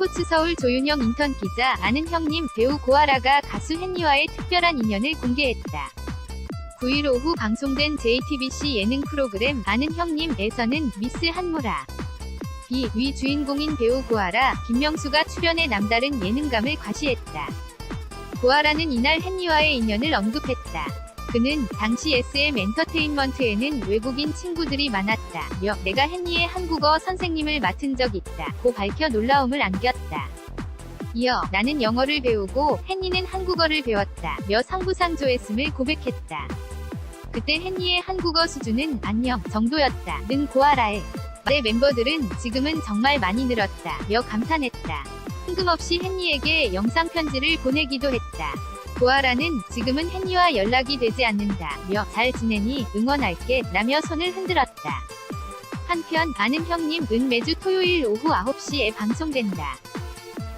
스포츠 서울 조윤영 인턴 기자 아는 형님 배우 고아라가 가수 헨리와의 특별한 인연을 공개했다. 9일 오후 방송된 JTBC 예능 프로그램 아는 형님에서는 미스 한무라 비, 위 주인공인 배우 고아라, 김명수가 출연해 남다른 예능감을 과시했다. 고아라는 이날 헨리와의 인연을 언급했다. 그는 당시 SM 엔터테인먼트에는 외국인 친구들이 많았다. 며 내가 헨리의 한국어 선생님을 맡은 적 있다. 고 밝혀 놀라움을 안겼다. 이어 나는 영어를 배우고 헨리는 한국어를 배웠다. 며 상부상조했음을 고백했다. 그때 헨리의 한국어 수준은 안녕 정도였다. 는 고아라의 내 멤버들은 지금은 정말 많이 늘었다. 며 감탄했다. 뜬금없이 헨리에게 영상 편지를 보내기도 했다. 고아라는 지금은 헨리와 연락이 되지 않는다. 며 잘 지내니 응원할게 라며 손을 흔들었다. 한편 아는 형님은 매주 토요일 오후 9시에 방송된다.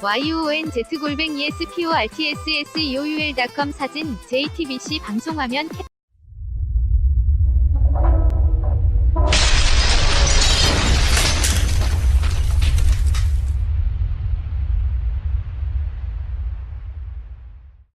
YONZ 골뱅이 SPORTSSEOUL.com 사진 JTBC 방송화면 캡